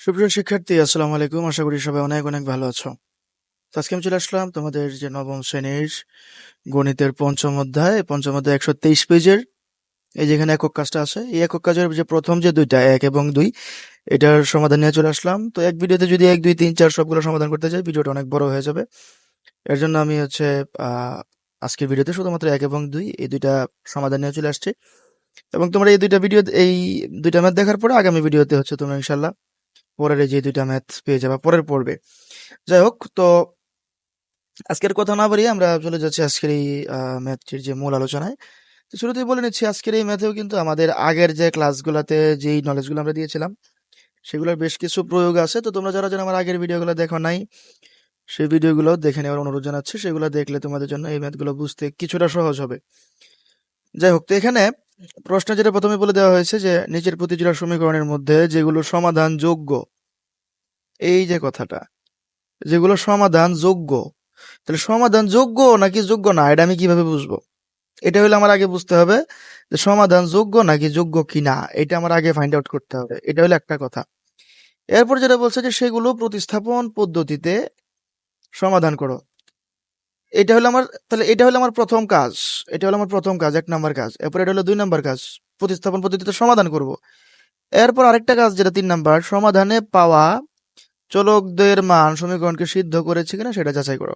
সুপ্রিয় শিক্ষার্থী, আসসালামু আলাইকুম। আশা করি সবাই অনেক অনেক ভালো আছো। আজকে আমি চলে আসলাম তোমাদের যে নবম শ্রেণির গণিতের পঞ্চম অধ্যায় পঞ্চম অধ্যায় একশো তেইশ পেজের। এই যেখানে একক কাজটা আছে, এই একক কাজের যে প্রথম যে দুইটা, এক এবং দুই, এটার সমাধান নিয়ে চলে আসলাম। তো এক ভিডিওতে যদি এক, দুই, তিন, চার সবগুলো সমাধান করতে চাই ভিডিওটা অনেক বড় হয়ে যাবে। এর জন্য আমি হচ্ছে আজকের ভিডিওতে শুধুমাত্র এক এবং দুই, এই দুইটা সমাধান নিয়ে চলে আসছি। এবং তোমরা এই দুইটা ভিডিও, এই দুইটা ম্যাথ দেখার পরে আগামী ভিডিওতে হচ্ছে তোমরা ইনশাল্লাহ পরের যে দুইটা ম্যাথ পেয়ে যাবা, পরের পড়বে যাই হোক, তো আজকের কথা না বাড়িয়ে আমরা চলে যাচ্ছি আজকের এই ম্যাথটির যে মূল আলোচনায়। তো শুরুতেই বলে নিচ্ছি, আজকের এই ম্যাথেও কিন্তু আমাদের আগের যে ক্লাসগুলোতে যেই নলেজগুলো আমরা দিয়েছিলাম, সেগুলোর বেশ কিছু প্রয়োগ আছে। তো তোমরা যারা যেন আমার আগের ভিডিওগুলো দেখো নাই, সেই ভিডিওগুলো দেখে নেওয়ার অনুরোধ জানাচ্ছি। সেগুলো দেখলে তোমাদের জন্য এই ম্যাথগুলো বুঝতে কিছুটা সহজ হবে। যাই হোক, তো এখানে প্রশ্ন যেটা প্রথমে বলে দেওয়া হয়েছে যে নিচের প্রতিজোড়া সমীকরণের মধ্যে যেগুলো সমাধান যোগ্য, এই যে কথাটা, যেগুলো সমাধান যোগ্য, তাহলে সমাধান যোগ্য নাকি যোগ্য না, এটা আমি কীভাবে বুঝব? এটা হলে আমার আগে বুঝতে হবে যে সমাধান যোগ্য নাকি যোগ্য কি না এটা আমার আগে ফাইন্ড আউট করতে হবে, এটা হলো একটা কথা। এরপর যেটা বলছে যে, সেগুলো প্রতিস্থাপন পদ্ধতিতে সমাধান করো। এটা হলো আমার, তাহলে এটা হলো আমার প্রথম কাজ। এটা হলো আমার প্রথম কাজ, এক নাম্বার কাজ। এরপর এটা হলো দুই নাম্বার কাজ, প্রতিস্থাপন পদ্ধতিতে সমাধান করব। এরপর আরেকটা কাজ যেটা তিন নাম্বার, সমাধানে পাওয়া চলকদের মান সমীকরণকে সিদ্ধ করেছে কিনা সেটা যাচাই করো।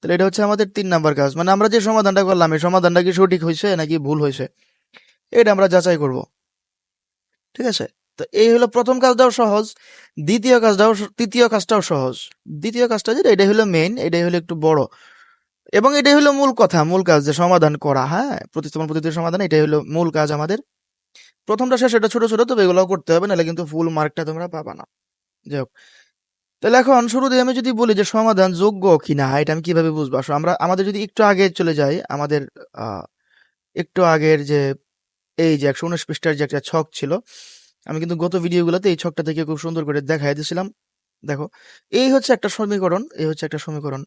তাহলে এটা হচ্ছে আমাদের তিন নাম্বার কাজ মানে আমরা যে সমাধানটা করলাম, এই সমাধানটা কি সঠিক হয়েছে নাকি ভুল হয়েছে? এটা আমরা যাচাই করব। ঠিক আছে? তো এই হলো প্রথম কাজটাও সহজ, দ্বিতীয় কাজটাও তৃতীয় কাজটাও সহজ। দ্বিতীয় কাজটা যেটা, এটাই হলো মেইন এটাই হলো একটু বড়। এবং এটাই হলো মূল কথা, মূল কাজ যে সমাধান করা হ্যাঁ? প্রতিস্থাপন পদ্ধতির সমাধান, এটাই হলো মূল কাজ আমাদের। প্রথমটা শেষ, এটা ছোট ছোট, তবে এগুলোও করতে হবে, নাহলে কিন্তু ফুল মার্কটা তোমরা পাবা না। যাই হোক। তাহলে এখন শুরুতে আমি যদি বলি যে সমাধান যোগ্য কিনা, এটা আমি কীভাবে বুঝব? আসলে আমরা, আমাদের যদি একটু আগে চলে যাই, আমাদের একটু আগের যে, এই যে একশো উনিশ পৃষ্ঠার যে একটা ছক ছিল, আমি কিন্তু গত ভিডিওগুলোতে এই ছকটা থেকে খুব সুন্দর করে দেখাই দিয়েছিলাম। দেখো, এই হচ্ছে একটা সমীকরণ, এই হচ্ছে একটা সমীকরণ।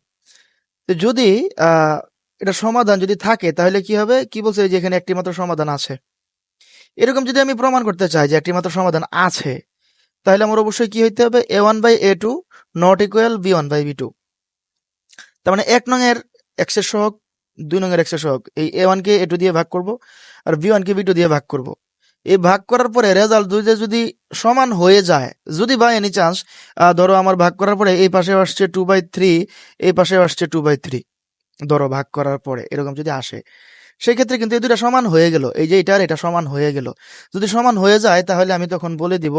তো যদি এটা সমাধান যদি থাকে, তাহলে কি হবে? কি বলছে? যে এখানে একটি মাত্র সমাধান আছে। এরকম যদি আমি প্রমাণ করতে চাই যে একটি মাত্র সমাধান আছে, তাহলে আমার অবশ্যই কি হইতে হবে? A one by a two not equal b one by b two. তার মানে এক নং এর এক্সের সহগ, দুই নং এর এক্সের সহগ, এই এ ওয়ান কে এ টু দিয়ে ভাগ করব, আর বি ওয়ান কে বি টু দিয়ে ভাগ করব। এই ভাগ করার পরে রেজাল্ট দুইটা যদি সমান হয়ে যায়, যদি বা এনি চান্স ধরো আমার ভাগ করার পরে এই পাশে আসছে টু বাই থ্রি এই পাশে আসছে টু বাই থ্রি ধরো ভাগ করার পরে এরকম যদি আসে সেই ক্ষেত্রে কিন্তু এই দুটা সমান হয়ে গেল। এই যে এটা আর এটা সমান হয়ে গেল। যদি সমান হয়ে যায়, তাহলে আমি তখন বলে দিব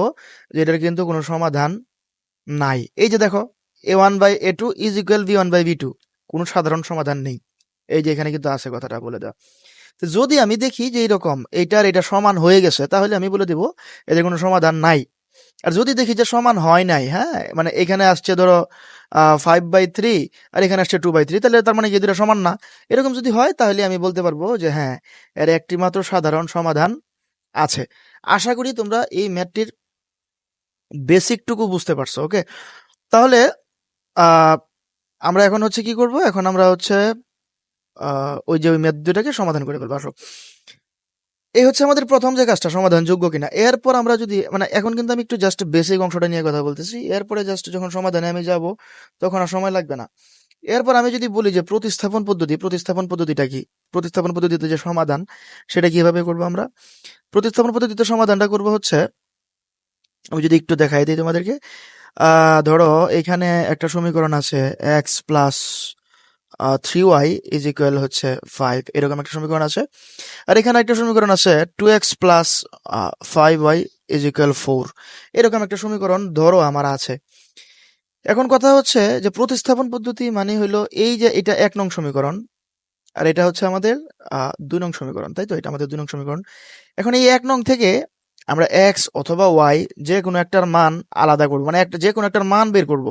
যে এটার কিন্তু কোনো সমাধান নাই। এই যে দেখো a one by a two is equal b one by b two কোনো সাধারণ সমাধান নেই। এই যে এখানে কিন্তু আছে কথাটা বলে দেওয়া যদি আমি দেখি যে এইরকম এইটার এটা সমান হয়ে গেছে, তাহলে আমি বলে দিব, এদের কোনো সমাধান নাই। আর যদি দেখি যে সমান হয় নাই হ্যাঁ মানে এখানে আসছে ধরো ফাইভ বাই থ্রি আর এখানে আসছে টু বাই থ্রি তাহলে তার মানে দুটা সমান না? এরকম যদি হয়, তাহলে আমি বলতে পারব যে হ্যাঁ এর একটি মাত্র সাধারণ সমাধান আছে। আশা করি তোমরা এই ম্যাথটির বেসিকটুকু বুঝতে পারছ, ওকে? তাহলে আমরা এখন হচ্ছে কি করব? এখন আমরা হচ্ছে ওই যে ওই ম্যাথ দুটাকে সমাধান করে ফেলব, আসো। এই হচ্ছে আমাদের প্রথম যে কাজটা, সমাধানযোগ্য কিনা। এরপর আমরা যদি মানে এখন কিন্তু আমি একটু জাস্ট বেসিক অংশটা নিয়ে কথা বলতেছি। এরপরে জাস্ট যখন সমাধানে আমি যাব, তখন আর সময় লাগবে না। এরপর আমি যদি বলি যে প্রতিস্থাপন পদ্ধতি, প্রতিস্থাপন পদ্ধতিটা কি? প্রতিস্থাপন পদ্ধতিতে যে সমাধান, সেটা কীভাবে করব আমরা? প্রতিস্থাপন পদ্ধতিতে সমাধানটা করব হচ্ছে, আমি যদি একটু দেখাই দিই তোমাদেরকে। ধরো এখানে একটা সমীকরণ আছে x plus three y is equal হচ্ছে ফাইভ এরকম একটা সমীকরণ আছে। আর এখানে একটা সমীকরণ আছে two x plus five y is equal four এরকম একটা সমীকরণ ধরো আমার আছে। এখন কথা হচ্ছে যে প্রতিস্থাপন পদ্ধতি মানে হলো এই যে এটা এক নং সমীকরণ, আর এটা হচ্ছে আমাদের দুই নং সমীকরণ, তাই তো? এটা আমাদের দুই নং সমীকরণ। এখন এই এক নং থেকে আমরা এক্স অথবা ওয়াই যে কোনো একটার মান আলাদা করব মানে একটা যে কোনো একটার মান বের করব।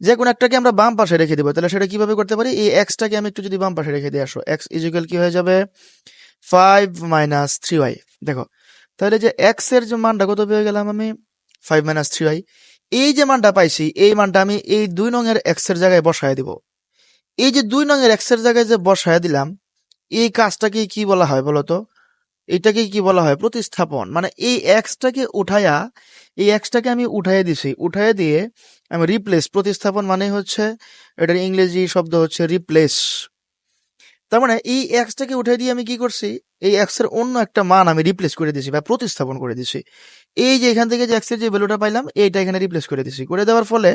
যে কোনো একটাকে আমরা বাম পাশে রেখে দেবো। তাহলে সেটা কীভাবে করতে পারি? এই এক্সটাকে আমি একটু যদি বাম পাশে রেখে দিয়ে আসো। এক্স ইজিক্যাল কি হয়ে যাবে? ফাইভ মাইনাস থ্রি ওয়াই দেখো, তাহলে যে এক্সের যে মানটা কত পেয়ে গেলাম আমি? ফাইভ মাইনাস থ্রি ওয়াই এই যে মানটা পাইছি, এই মানটা আমি এই দুই নং এর এক্সের জায়গায় বসায় দিব। এই যে দুই নং এর এক্সের জায়গায় যে বসায় দিলাম, এই কাজটাকে কি বলা হয় বলতো? এটাকে কি বলা হয়? প্রতিস্থাপন। মানে এই এক্সটাকে উঠায়া, এই এক্সটাকে আমি উঠাইয়া দিছি। উঠাইয়া দিয়ে আমি রিপ্লেস প্রতিস্থাপন মানে হচ্ছে, এটার ইংরেজি শব্দ হচ্ছে রিপ্লেস তার মানে এই এক্সটাকে উঠাই দিয়ে আমি কি করছি? এই এক্সের অন্য একটা মান আমি রিপ্লেস করে দিছি বা প্রতিস্থাপন করে দিছি। এই যে এখান থেকে যে এক্সের যে ভ্যালুটা পাইলাম, এইটা এখানে রিপ্লেস করে দিছি। করে দেওয়ার ফলে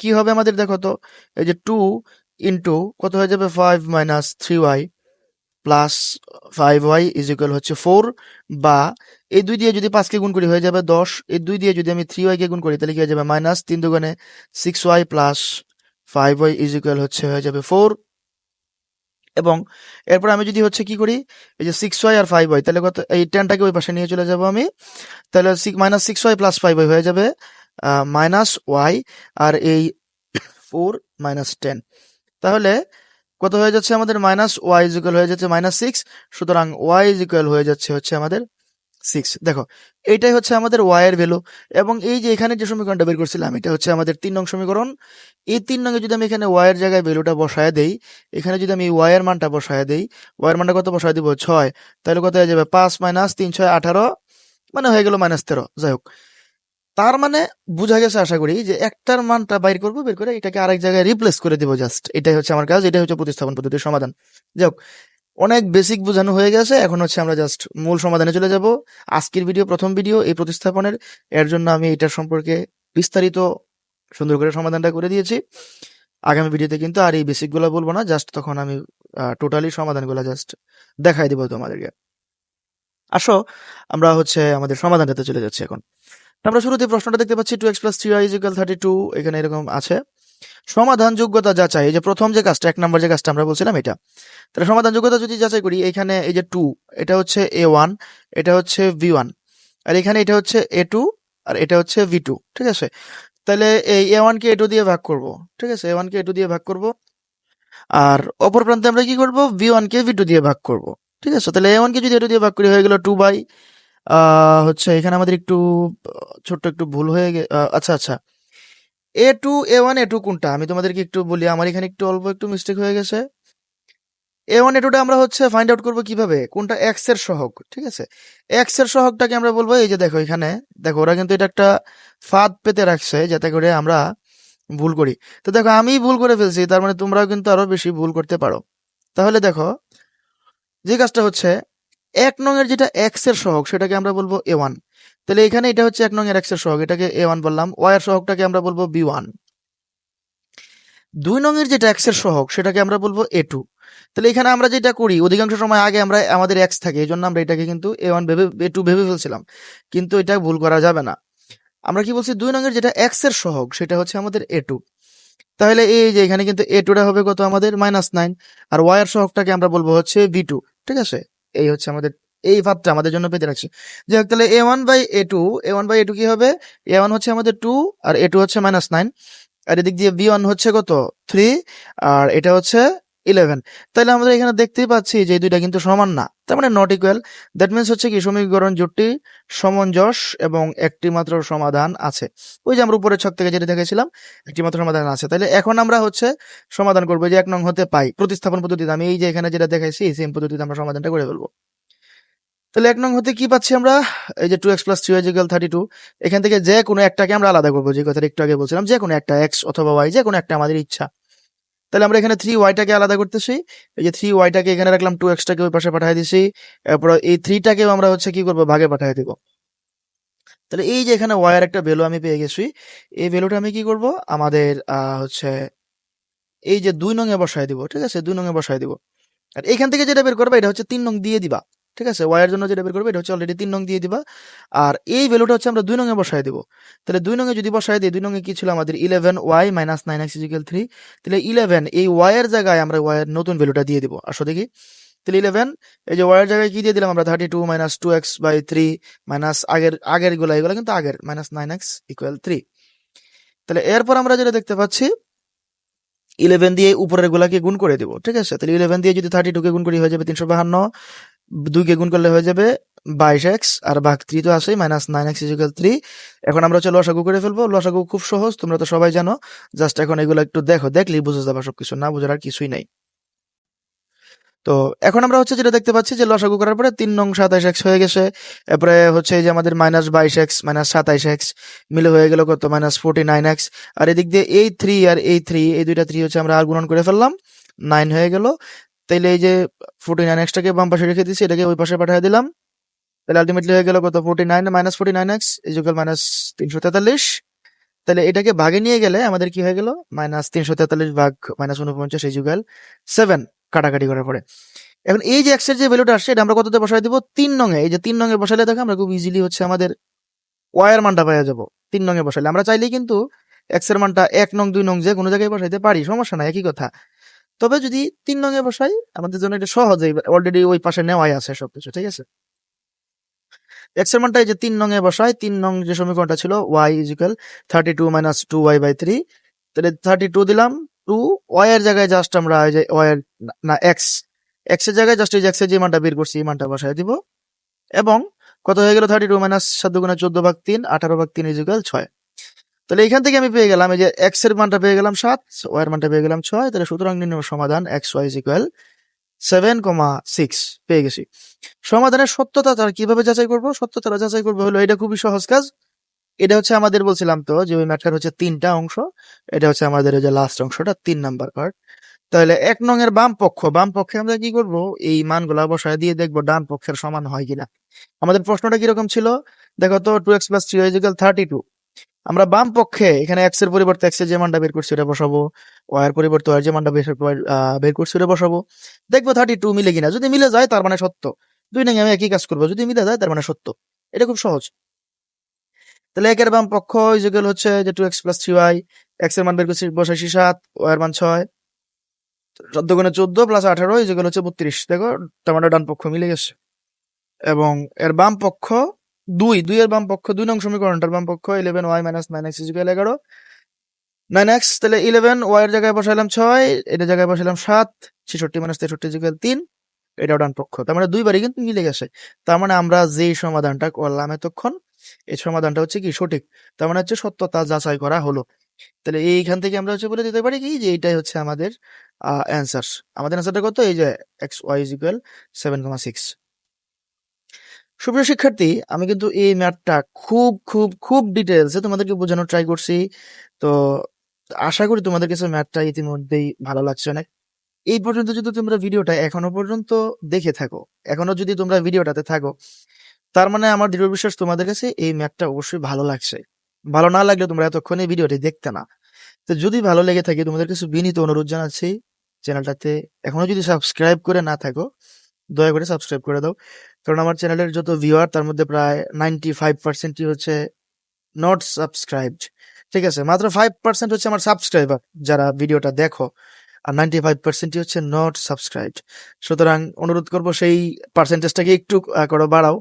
কি হবে আমাদের দেখো তো? এই যে টু ইন্টু কত হয়ে যাবে? Five minus three y plus five y is equal হচ্ছে ফোর বা এই দুই দিয়ে যদি পাঁচকে গুণ করি হয়ে যাবে দশ। এই দুই দিয়ে যদি আমি থ্রি ওয়াইকে গুণ করি তাহলে কি হয়ে যাবে মাইনাস তিন দুগুণে six y plus five y is equal হচ্ছে, হয়ে যাবে ফোর এবং এরপর আমি যদি হচ্ছে কি করি, এই যে সিক্স ওয়াই আর ফাইভ ওয়াই তাহলে কত, এই টেনটাকে ওই পাশে নিয়ে চলে যাব আমি। তাহলে minus six y plus five y হয়ে যাবে মাইনাস ওয়াই আর এই ফোর মাইনাস টেন তাহলে কত হয়ে যাচ্ছে আমাদের মাইনাস ওয়াই ইজ ইকুয়াল হয়ে যাচ্ছে মাইনাস সিক্স সুতরাং ওয়াই ইজ ইকুয়াল হয়ে যাচ্ছে হচ্ছে আমাদের সিক্স দেখো এইটাই হচ্ছে আমাদের ওয়াই এর ভ্যালু এবং এই যে এখানে যে সমীকরণটা বের করছিলাম, এটা হচ্ছে আমাদের তিন নং সমীকরণ। এই তিন নঙ্গে যদি আমি এখানে ওয়াই এর জায়গায় ভ্যালুটা বসায় দেই, এখানে যদি আমি ওয়াই এর মানটা বসায় দেই ওয়াই এর মানটা কত বসায় দিব? ছয়। তাহলে কত হয়ে যাবে? পাঁচ মাইনাস তিন, ছয়, আঠারো মানে হয়ে গেল মাইনাস তেরো। যাই হোক তার মানে বোঝা গেছে আশা করি যে একটার মানটা বাইর করব, বের করে এটাকে আরেক জায়গায় রিপ্লেস করে দিব জাস্ট এটাই হচ্ছে আমার কাজ, এটাই হচ্ছে প্রতিস্থাপন পদ্ধতির সমাধান। যাই হোক, অনেক বেসিক বোঝানো হয়ে গেছে, এখন হচ্ছে আমরা জাস্ট মূল সমাধানে চলে যাব। আজকের ভিডিও প্রথম ভিডিও এই প্রতিস্থাপনের। এর জন্য আমি এটার সম্পর্কে বিস্তারিত সুন্দর করে সমাধানটা করে দিয়েছি। আগামী ভিডিওতে কিন্তু আর এই বেসিকগুলো বলব না জাস্ট তখন আমি টোটালি সমাধানগুলো জাস্ট দেখাই দিব তোমাদেরকে। আসো, আমরা হচ্ছে আমাদের সমাধানটাতে চলে যাচ্ছি এখন। আমরা শুরুতে প্রশ্নটা দেখতে পাচ্ছি two x plus three is equal thirty two এখানে এরকম আছে। সমাধান যোগ্যতা যাচাই, এই যে প্রথম যে কাজটা, এক নম্বর যে কাজটা আমরা বলছিলাম এটা। তাহলে সমাধান যোগ্যতা যদি যাচাই করি, এখানে এই যে টু এটা হচ্ছে এ ওয়ান এটা হচ্ছে ভি ওয়ান আর এখানে এটা হচ্ছে এ টু আর এটা হচ্ছে ভি টু ঠিক আছে? তাহলে এই এ ওয়ান কে এ টু দিয়ে ভাগ করব, ঠিক আছে? এ ওয়ান কে এ টু দিয়ে ভাগ করব, আর অপর প্রান্তে আমরা কি করব? ভি ওয়ান কে ভি টু দিয়ে ভাগ করব, ঠিক আছে? তাহলে এ ওয়ান কে যদি এ টু দিয়ে ভাগ করি, হয়ে গেল টু বাই হচ্ছে এখানে আমাদের একটু, ছোট্ট একটু ভুল হয়ে গে আচ্ছা আচ্ছা। A two, a one, a two কোনটা? আমি তোমাদেরকে একটু বলি, আমার এখানে একটু অল্প একটু মিস্টেক হয়ে গেছে। এ ওয়ান, এ টুটা আমরা হচ্ছে ফাইন্ড আউট করব কীভাবে? কোনটা এক্সের ঠিক আছে? এক্সের আমরা বলব, এই যে দেখো এখানে, দেখো ওরা কিন্তু এটা একটা ফাঁদ পেতে রাখছে, যাতে করে আমরা ভুল করি। তো দেখো আমি ভুল করে ফেলছি, তার মানে তোমরাও কিন্তু আরও বেশি ভুল করতে পারো। তাহলে দেখো, যে কাজটা হচ্ছে এক নং এর যেটা এক্সের সহগ, সেটাকে আমরা বলব এ ওয়ান তাহলে এখানে এটা হচ্ছে এক নং এর এক্সের সহগ, এটাকে এ ওয়ান বললাম। ওয়াই এর আমরা বলব বি ওয়ান দুই নং এর যেটা এক্সের সহগ, সেটাকে আমরা বলব এ টু তাহলে এখানে আমরা যেটা করি, অধিকাংশ সময় আগে আমরা আমাদের এক্স থাকে এই জন্য আমরা এটাকে কিন্তু এ ওয়ান ভেবে এ টু ভেবে ফেলছিলাম। কিন্তু এটা ভুল করা যাবে না। আমরা কি বলছি, দুই নং এর যেটা এক্সের সহগ, সেটা হচ্ছে আমাদের এ টু তাহলে এই যে এখানে কিন্তু এ টুটা হবে কত আমাদের? মাইনাস নাইন আর ওয়াই এর সহগটাকে আমরা বলব হচ্ছে বি টু ঠিক আছে? এই হচ্ছে আমাদের, এই ভাবটা আমাদের জন্য পেতে রাখছি। যাই হোক, তাহলে a one by a two a one by a two কি হবে? এ ওয়ান হচ্ছে আমাদের টু আর এ টু হচ্ছে মাইনাস নাইন আর এদিক দিয়ে বি ওয়ান হচ্ছে কত? থ্রি আর এটা হচ্ছে ইলেভেন তাহলে আমরা এখানে দেখতেই পাচ্ছি যে দুইটা কিন্তু সমান না। তার মানে নট ইকুয়াল দ্যাট মিনস হচ্ছে কি সমীকরণ জোটটি সমঞ্জস এবং একটি মাত্র সমাধান আছে। ওই যে আমরা উপরের ছক থেকে যেটা দেখেছিলাম, একটি মাত্র সমাধান আছে। তাহলে এখন আমরা হচ্ছে সমাধান করব যে এক নং হতে পাই। প্রতিস্থাপন পদ্ধতিতে আমি এই যে এখানে যেটা দেখাইছি সেম পদ্ধতিতে আমরা সমাধানটা করে ফেলব। তাহলে এক নং হতে কি পাচ্ছি আমরা? এই যে two x plus three y is equal thirty two এখান থেকে যে কোনো একটাকে আমরা আলাদা করব। যে কথাটা একটু আগে বলছিলাম, যে কোনো একটা এক্স অথবা ওয়াই যে কোনো একটা আমাদের ইচ্ছা। তাহলে আমরা এখানে থ্রি ওয়াইটাকে আলাদা করতেছি। এই যে থ্রি ওয়াইটাকে এখানে রাখলাম টু এক্সটাকে ওই পাশে পাঠিয়ে দিছি। এরপর এই থ্রিটাকেও আমরা হচ্ছে কি করব? ভাগে পাঠিয়ে দেবো। তাহলে এই যে এখানে ওয়াইয়ের একটা ভ্যালু আমি পেয়ে গেছি, এই ভ্যালুটা আমি কি করব? আমাদের হচ্ছে এই যে দুই নং এ বসায় দিব, ঠিক আছে? দুই নং এ বসায় দিব। আর এখান থেকে যেটা বের করবে, এটা হচ্ছে তিন নং দিয়ে দিবা। ঠিক আছে? ওয়াইয়ের জন্য যেটা বের করবে, এটা হচ্ছে অলরেডি তিন নং দিয়ে দিবা। আর এই ভ্যালুটা হচ্ছে আমরা দুই নং এ বসায় দিব। তাহলে দুই নং এ যদি বসায় দিই, দুই নং এ কি ছিল আমাদের? Eleven y minus nine x is equal three তাহলে ইলেভেন এই ওয়াইয়ের জায়গায় আমরা ওয়াইয়ের নতুন ভ্যালুটা দিয়ে দিব। আসো দেখি। তাহলে ইলেভেন এই যে ওয়াইয়ের জায়গায় কি দিয়ে দিলাম আমরা? Thirty two minus two x by three minus আগের আগেরগুলা, এগুলো কিন্তু আগের minus nine x equal three তাহলে এরপর আমরা যেটা দেখতে পাচ্ছি ইলেভেন দিয়ে উপরের গুলাকে গুণ করে দিব। ঠিক আছে? তাহলে ইলেভেন দিয়ে যদি থার্টি টুকে গুণ করি, হয়ে যাবে তিনশো বাহান্ন। দুইকে গুণ করলে হয়ে যাবে বাইশ এক্স, আর ভাগ থ্রি তো আসে minus nine x is equal three এখন আমরা হচ্ছে লসাগু করে ফেলব। লসাগু খুব সহজ, তোমরা তো সবাই জানো। জাস্ট এখন এগুলো একটু দেখো, দেখলেই বুঝে যাবে সবকিছু। না বোঝার আর কিছুই নাই। তো এখন আমরা হচ্ছে যেটা দেখতে পাচ্ছি যে লসাগু করার পরে তিন নং সাতাইশ এক্স হয়ে গেছে। এরপরে হচ্ছে এই যে আমাদের মাইনাস বাইশ এক্স মাইনাস সাতাইশ এক্স, মিলে হয়ে গেল কত? Minus forty nine x. আর এদিক দিয়ে এই থ্রি আর এই থ্রি এই দুইটা থ্রি হচ্ছে আমরা আর গুণন করে ফেললাম। নাইন হয়ে গেল। তাইলে এই যে ফোর্টি নাইন এক্সটাকে বাম পাশে রেখে দিচ্ছি এটাকে ওই পাশে পাঠিয়ে দিলাম। তাহলে আলটিমেটলি হয়ে গেল কত? Forty nine minus forty nine x is equal minus তিনশো তেতাল্লিশ। তাহলে এটাকে ভাগে নিয়ে গেলে আমাদের কি হয়ে গেল? মাইনাস তিনশো তেতাল্লিশ ভাগ মাইনাস উনপঞ্চাশ ইজুকাল সেভেন কাটাকাটি করার পরে। এখন এই যে এক্সের যে ভ্যালুটা আসছে, এটা আমরা কততে বসাই দিব? তিন নঙে। এই যে তিন নঙে বসালে দেখো, আমরা খুব ইজিলি হচ্ছে আমাদের ওয়ার মানটা পাওয়া যাব। তিন নঙে বসালে। আমরা চাইলেই কিন্তু এক্সের মানটা এক নং, দুই নং যে কোনো জায়গায় বসাইতে পারি, সমস্যা নাই, একই কথা। তবে যদি তিন নঙে বসাই, আমাদের জন্য এটা সহজেই অলরেডি ওই পাশে নেওয়াই আছে সবকিছু, ঠিক আছে? এক্স মানটা এই যে তিন নঙে বসাই, তিন নং যে সমীকরণটা ছিল y is equal thirty two minus two y by three তাহলে থার্টি টু দিলাম টু ওয়াই এর জায়গায় জাস্ট আমরা ওয়াই এর না এক্স এক্সের জায়গায় জাস্ট এই যে এক্সের যে মানটা বের করছি, এই মানটা বসাই দিব, এবং কত হয়ে গেল? থার্টি টু মাইনাস সাত গুণে চোদ্দ ভাগ তিন, আঠারো ভাগ তিন ইজিক্যাল ছয়। তাহলে এখান থেকে আমি পেয়ে গেলাম এই যে এক্সের মানটা পেয়ে গেলাম সাত ওয়াই এর মানটা পেয়ে গেলাম ছয়, তাহলে সুতরাং নির্ণয় সমাধান x y is equal seven comma six পেয়ে গেছি। সমাধানের সত্যতা তার কীভাবে যাচাই করব? সত্যতা যাচাই করব হলো, এটা খুবই সহজ কাজ। এটা হচ্ছে আমাদের বলছিলাম তো যে ওই ম্যাটটার হচ্ছে তিনটা অংশ, এটা হচ্ছে আমাদের যে লাস্ট অংশটা, তিন নাম্বার পার্ট তাহলে এক নং এর বাম পক্ষ, বাম পক্ষে আমরা কি করব? এই মানগুলা বসায় দিয়ে দেখব ডান পক্ষের সমান হয় কিনা। আমাদের প্রশ্নটা কীরকম ছিল? দেখো তো two x plus three is equal thirty two আমরা বাম পক্ষে, এখানে এক্সের পরিবর্তে এক্সের যে মানটা বের করছি ওটা বসাবো ওয়াই এর পরিবর্তে ওয়াই এর যে মানটা বের করছি ওটা বসাবো। দেখব থার্টি টু মিলে কিনা। যদি মিলে যায়, তার মানে সত্য। দুই নাকি আমি একই কাজ করব। যদি মিলে যায়, তার মানে সত্য। এটা খুব সহজ। তাহলে একের বাম পক্ষ ইজিক্যাল হচ্ছে যে two x plus three y এক্সের মান বের করছি বসাইছি সাত ওয়াই এর মান ছয়। চোদ্দ গুণে চোদ্দ প্লাস আঠারো ইজিক্যাল হচ্ছে বত্রিশ। দেখো টমেটো ডান পক্ষ মিলে গেছে। এবং এর বাম পক্ষ দুই দুই এর বাম পক্ষ, দুই নং সমীকরণটার বাম পক্ষ eleven y minus nine x is equal এগারো। নাইন এক্স তাহলে ইলেভেন ওয়াই এর জায়গায় বসাইলাম ছয়, এটা জায়গায় বসাইলাম সাত, ছেষট্টি মাইনাস তেষট্টি ইজিক্যাল তিন এটাও ডান পক্ষ। তার মানে দুইবারই কিন্তু মিলে গেছে। তার মানে আমরা যেই সমাধানটা করলাম এতক্ষণ, এই সমাধানটা হচ্ছে কি সঠিক? তার মানে হচ্ছে সত্যতা যাচাই করা হলো। তাহলে এইখান থেকে আমরা হচ্ছে বলে দিতে পারি কি যে এইটাই হচ্ছে আমাদের অ্যান্সার আমাদের অ্যান্সারটা কত? এই যে x y is equal seven comma six সুপ্রিয় শিক্ষার্থী, আমি কিন্তু এই ম্যাথটা খুব খুব খুব ডিটেলসে তোমাদেরকে বোঝানোর ট্রাই করছি। তো আশা করি তোমাদের কাছে ম্যাথটা ইতিমধ্যেই ভালো লাগছে অনেক। এই পর্যন্ত যদি তোমরা ভিডিওটা এখনও পর্যন্ত দেখে থাকো, এখনও যদি তোমরা ভিডিওটাতে থাকো, তার মানে আমার দৃঢ় বিশ্বাস তোমাদের কাছে এই ম্যাথটা অবশ্যই ভালো লাগছে। ভালো না লাগলে তোমরা এতক্ষণ এই ভিডিওটি দেখতে না। তো যদি ভালো লেগে থাকে, তোমাদের কাছে বিনীত অনুরোধ জানাচ্ছি, চ্যানেলটাতে এখনও যদি সাবস্ক্রাইব করে না থাকো, দয়া করে সাবস্ক্রাইব করে দাও। কারণ আমার চ্যানেলের যত ভিউয়ার তার মধ্যে প্রায় নাইনটি ফাইভ পার্সেন্টই হচ্ছে নট সাবস্ক্রাইবড ঠিক আছে, মাত্র ফাইভ পার্সেন্ট হচ্ছে আমার সাবস্ক্রাইবার যারা ভিডিওটা দেখো, আর নাইনটি ফাইভ পার্সেন্টই হচ্ছে নট সাবস্ক্রাইবড সুতরাং অনুরোধ করব সেই পার্সেন্টেজটাকে একটু করো, বাড়াও।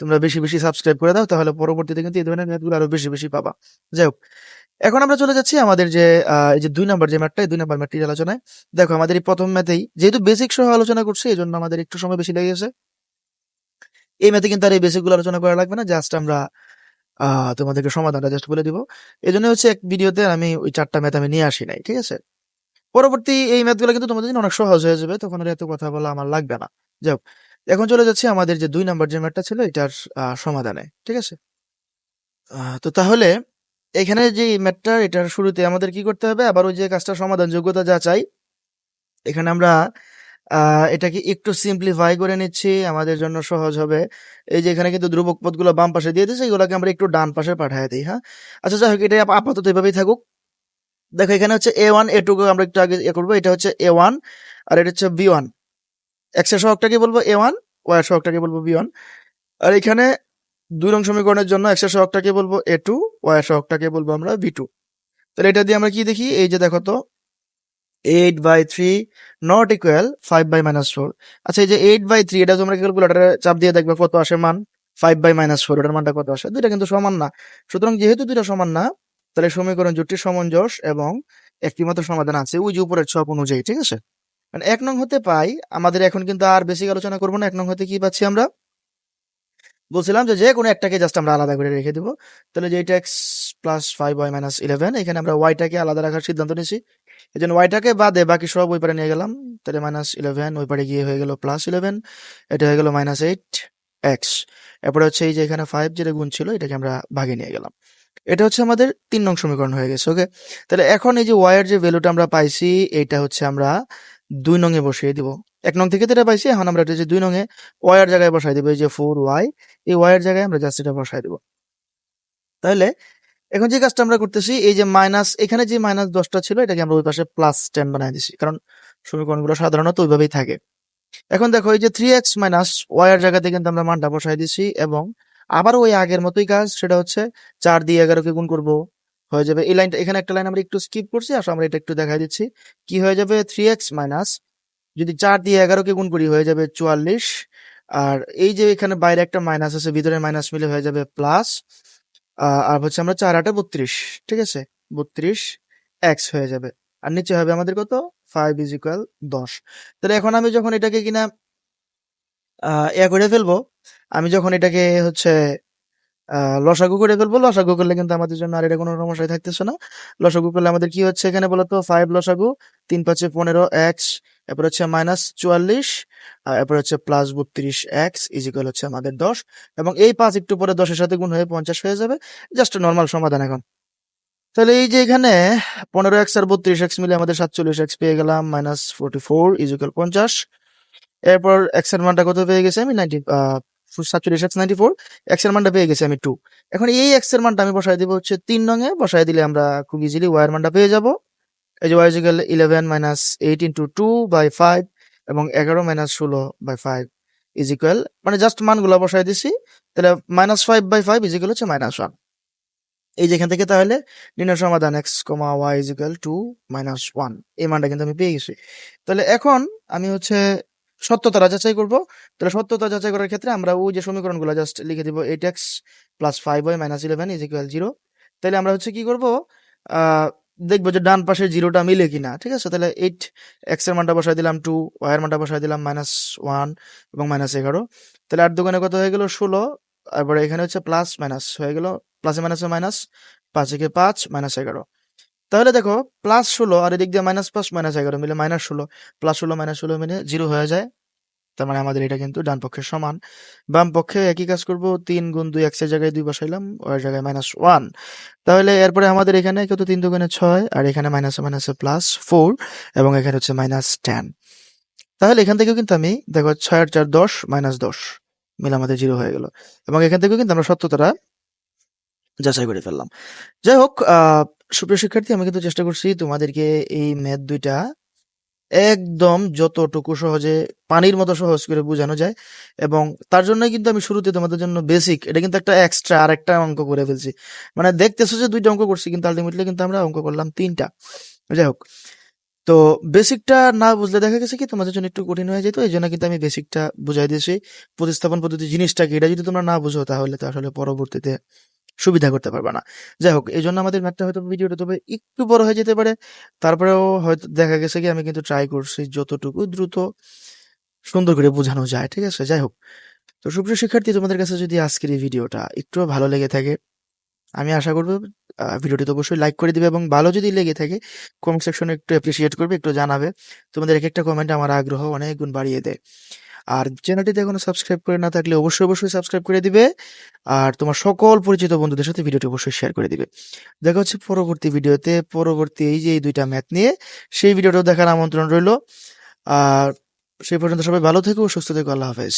তোমরা বেশি বেশি সাবস্ক্রাইব করে দাও, তাহলে পরবর্তীতে কিন্তু এই ধরনের ম্যাথগুলো আরও বেশি বেশি পাবা। যাই হোক, এখন আমরা চলে যাচ্ছি আমাদের যে এই যে দুই নাম্বার যে ম্যাথটা এই দুই নাম্বার ম্যাথটির আলোচনায়। দেখো, আমাদের এই প্রথম ম্যাথেই যেহেতু বেসিক সহ আলোচনা করছি এই জন্য আমাদের একটু সময় বেশি লেগেছে এই ম্যাথে কিন্তু আর এই বেসিকগুলো আলোচনা করা লাগবে না। জাস্ট আমরা তোমাদেরকে সমাধানটা জাস্ট বলে দিব। এই জন্য হচ্ছে এক ভিডিওতে আমি ওই চারটা ম্যাথ আমি নিয়ে আসি নাই, ঠিক আছে? পরবর্তী এই ম্যাথগুলো কিন্তু তোমাদের জন্য অনেক সহজ হয়ে যাবে, তখন আর এত কথা বলা আমার লাগবে না। যাই হোক, এখন চলে যাচ্ছি আমাদের যে দুই নাম্বার যে ম্যাথটা ছিল, এটার সমাধানে, ঠিক আছে? তো তাহলে এখানে যে ম্যাথটা এটার শুরুতে আমাদের কি করতে হবে? আবার ওই যে কাজটা সমাধান যোগ্যতা যা চাই, এখানে আমরা এটাকে একটু সিম্পলিফাই করে নিচ্ছি, আমাদের জন্য সহজ হবে। এই যে এখানে কিন্তু ধ্রুবক পদগুলো বাম পাশে দিয়ে দিয়েছে, এগুলোকে আমরা একটু ডান পাশে পাঠিয়ে দিই হ্যাঁ? আচ্ছা যাই হোক, এটা আপাতত এভাবেই থাকুক। দেখো, এখানে হচ্ছে এ ওয়ান এ টু আমরা একটু আগে ইয়ে করব, এটা হচ্ছে এ ওয়ান আর এটা হচ্ছে বি ওয়ান এক্সের সহগটাকে বলব? এ ওয়ান ওয়াই সহগটাকে বলব? বি ওয়ান আর এখানে দুই নং সমীকরণের জন্য এক্সের সহগটাকে বলব? এ টু ওয়াই সহগটাকে বলব আমরা? বি টু তাহলে এটা দিয়ে আমরা কি দেখি? এই যে দেখো তো eight by three not equal five by minus four আচ্ছা এই যে এইট বাই থ্রি এটা তোমরা ক্যালকুলেটারে চাপ দিয়ে দেখবে কত আসে মান? ফাইভ বাই মাইনাস ফোর এটার মানটা কত আসে? দুইটা কিন্তু সমান না। সুতরাং যেহেতু দুইটা সমান না, তাহলে সমীকরণ জোটটি সমঞ্জস এবং একটি মাত্র সমাধান আছে ওই যে উপরের ছক অনুযায়ী, ঠিক আছে? মানে এক নং হতে পাই, আমাদের এখন কিন্তু আর বেশি আলোচনা করব না, এক নং হতে কি পাচ্ছি আমরা? বলছিলাম যে যে কোনো একটাকে জাস্ট আমরা আলাদা করে রেখে দিব। তাহলে যে x plus five y minus eleven এখানে আমরা ওয়াইটাকে আলাদা রাখার সিদ্ধান্ত নিয়েছি। এই জন্য ওয়াইটাকে বাদে বাকি সব ওই পারে নিয়ে গেলাম। তাহলে মাইনাস ইলেভেন ওই পারে গিয়ে হয়ে গেল প্লাস ইলেভেন এটা হয়ে গেল মাইনাস এইট এক্স এরপরে হচ্ছে এই যে এখানে ফাইভ যেটা গুণ ছিল, এটাকে আমরা ভাগে নিয়ে গেলাম। এটা হচ্ছে আমাদের তিন নং সমীকরণ হয়ে গেছে ওকে তাহলে এখন এই যে ওয়াই এর যে ভ্যালুটা আমরা পাইছি, এটা হচ্ছে আমরা দুই নং এ বসিয়ে দিব। এক নং থেকে যেটা পাইছি, এখন আমরা এটা যে দুই নং এ ওয়াই এর জায়গায় বসাই দিব, এই যে ফোর ওয়াই এই ওয়াই এর জায়গায় আমরা জাস্ট এটা বসাই দিব। তাহলে এখন যে কাজটা আমরা করতেছি, এই যে মাইনাস এখানে যে মাইনাস দশটা ছিল, এটাকে আমরা ওই পাশে প্লাস টেন বানাই দিছি। কারণ সমীকরণগুলো সাধারণত ওইভাবেই থাকে। এখন দেখো, এই যে থ্রি এক্স মাইনাস ওয়াই এর জায়গাতে কিন্তু আমরা মানটা বসাই দিছি এবং আবার ওই আগের মতোই কাজ, সেটা হচ্ছে চার দিয়ে এগারোকে গুণ করব। হয়ে যাবে, এই লাইনটা এখানে একটা লাইন আমরা একটু স্কিপ করছি আসলে আমরা এটা একটু দেখাই দিচ্ছি। কি হয়ে যাবে? থ্রি এক্স মাইনাস যদি চার দিয়ে এগারোকে গুণ করি, হয়ে যাবে চুয়াল্লিশ। আর এই যে এখানে বাইরে একটা মাইনাস আছে, ভিতরে মাইনাস মিলে হয়ে যাবে প্লাস আর হচ্ছে আমরা চার আটে বত্রিশ, ঠিক আছে? বত্রিশ এক্স হয়ে যাবে। আর নিচে হবে আমাদের কত? ফাইভ ইজ ইকুয়াল দশ। তাহলে এখন আমি যখন এটাকে কিনা ইয়া করে ফেলব, আমি যখন এটাকে হচ্ছে লসাগু করে ফেলব, লসাগু করলে কিন্তু আমাদের জন্য আর এটা কোনো সমস্যাই থাকতেছে না। লসাগু করলে আমাদের কি হচ্ছে এখানে বলতো? ফাইভ লসাগু, তিন পাঁচে পনেরো এক্স এরপর হচ্ছে মাইনাস চুয়াল্লিশ এরপর হচ্ছে প্লাস বত্রিশ এক্স ইজিক্যাল হচ্ছে আমাদের দশ এবং এই পাঁচ একটু পরে দশের সাথে গুণ হয়ে পঞ্চাশ হয়ে যাবে। জাস্ট নর্মাল সমাধান এখন। তাহলে এই যে এখানে পনেরো এক্স আর বত্রিশ এক্স মিলে আমাদের সাতচল্লিশ এক্স পেয়ে গেলাম মাইনাস ফোর্টি ফোর ইজিক্যাল পঞ্চাশ। এরপর এক্সের মানটা কত পেয়ে গেছে আমি? নাইনটি সাতচল্লিশ এক্স নাইনটি ফোর এক্সের মানটা পেয়ে গেছি আমি টু এখন এই এক্সের মানটা আমি বসাই দিব হচ্ছে তিন নঙে বসাই দিলে আমরা খুব ইজিলি ওয়াই এর মানটা পেয়ে যাব। এই যে y is equal eleven minus eight into two by five এবং এগারো মাইনাস ষোলো বাই ফাইভ ইজ ইকুয়াল মানে জাস্ট মানগুলো বসাই দিছি, তাহলে minus five by five is equal হচ্ছে মাইনাস ওয়ান এই যেখান থেকে তাহলে নির্ণয় সমাধান x comma y is equal two minus one এই মানটা কিন্তু আমি পেয়ে গেছি। তাহলে এখন আমি হচ্ছে সত্যতা যাচাই করব। তাহলে সত্যতা যাচাই করার ক্ষেত্রে আমরা ওই যে সমীকরণগুলো জাস্ট লিখে দিব eight x plus five y minus eleven is equal zero তাহলে আমরা হচ্ছে কি করব? দেখব যে ডান পাশে জিরোটা মিলে কিনা, ঠিক আছে? তাহলে এইট এক্সের মানটা বসাই দিলাম টু ওয়াই এর মানটা বসাই দিলাম মাইনাস ওয়ান এবং মাইনাস এগারো। তাহলে আট দোকানে কত হয়ে গেল? ষোলো। তারপরে এখানে হচ্ছে প্লাস মাইনাস হয়ে গেল। প্লাসে মাইনাসে মাইনাস পাঁচ একে পাঁচ মাইনাস এগারো। তাহলে দেখো প্লাস ষোলো, আর এদিক দিয়ে মাইনাস পাঁচ মাইনাস এগারো মিলে মাইনাস ষোলো। প্লাস ষোলো মাইনাস ষোলো মিলে জিরো হয়ে যায়। তার মানে আমাদের এটা কিন্তু ডান পক্ষের সমান। বাম পক্ষে একই কাজ করব, তিন গুণ দুই এক্সের জায়গায় দুই বসাইলাম ওর জায়গায় মাইনাস ওয়ান তাহলে এরপরে আমাদের এখানে কত? তিন দুগুণে ছয়, আর এখানে মাইনাসে মাইনাসে প্লাস ফোর এবং এখানে হচ্ছে মাইনাস টেন তাহলে এখান থেকেও কিন্তু আমি, দেখো ছয় আর চার দশ মাইনাস দশ, মিলে আমাদের জিরো হয়ে গেল। এবং এখান থেকেও কিন্তু আমরা সত্যতাটা যাচাই করে ফেললাম। যাই হোক সুপ্রিয় শিক্ষার্থী, আমি কিন্তু চেষ্টা করছি তোমাদেরকে এই ম্যাথ দুইটা একদম যতটুকু সহজে পানির মতো সহজ করে বোঝানো যায়। এবং তার জন্যই কিন্তু আমি শুরুতে তোমাদের জন্য বেসিক এটা কিন্তু একটা এক্সট্রা আর একটা অঙ্ক করে ফেলছি। মানে দেখতেছো যে দুইটা অঙ্ক করছি, কিন্তু আলটিমেটলি কিন্তু আমরা অঙ্ক করলাম তিনটা। যাই হোক, তো বেসিকটা না বুঝলে দেখা গেছে কি, তোমাদের জন্য একটু কঠিন হয়ে যেত, এই জন্য কিন্তু আমি বেসিকটা বুঝাই দিয়েছি। প্রতিস্থাপন পদ্ধতি জিনিসটা কি এটা যদি তোমরা না বুঝো তাহলে তো আসলে পরবর্তীতে সুবিধা করতে পারবে না। যাই হোক এই জন্য আমাদের ম্যাথটা হয়তো ভিডিওটা তবে একটু বড় হয়ে যেতে পারে। তারপরেও হয়তো দেখা গেছে কি, আমি কিন্তু ট্রাই করছি যতটুকু দ্রুত সুন্দর করে বোঝানো যায়, ঠিক আছে? যাই হোক, তো সুপ্রিয় শিক্ষার্থী, তোমাদের কাছে যদি আজকের এই ভিডিওটা একটু ভালো লেগে থাকে, আমি আশা করব ভিডিওটি তো অবশ্যই লাইক করে দিবে এবং ভালো যদি লেগে থাকে কমেন্ট সেকশনে একটু অ্যাপ্রিসিয়েট করবে, একটু জানাবে। তোমাদের এক একটা কমেন্ট আমার আগ্রহ অনেক গুণ বাড়িয়ে দেয়। আর চ্যানেলটিতে এখনও সাবস্ক্রাইব করে না থাকলে অবশ্যই অবশ্যই সাবস্ক্রাইব করে দিবে। আর তোমার সকল পরিচিত বন্ধুদের সাথে ভিডিওটি অবশ্যই শেয়ার করে দিবে। দেখা হচ্ছে পরবর্তী ভিডিওতে। পরবর্তী এই যে, এই দুইটা ম্যাথ নিয়ে সেই ভিডিওটাও দেখার আমন্ত্রণ রইল। আর সেই পর্যন্ত সবাই ভালো থেকো, সুস্থ থেকো, আল্লাহ হাফেজ।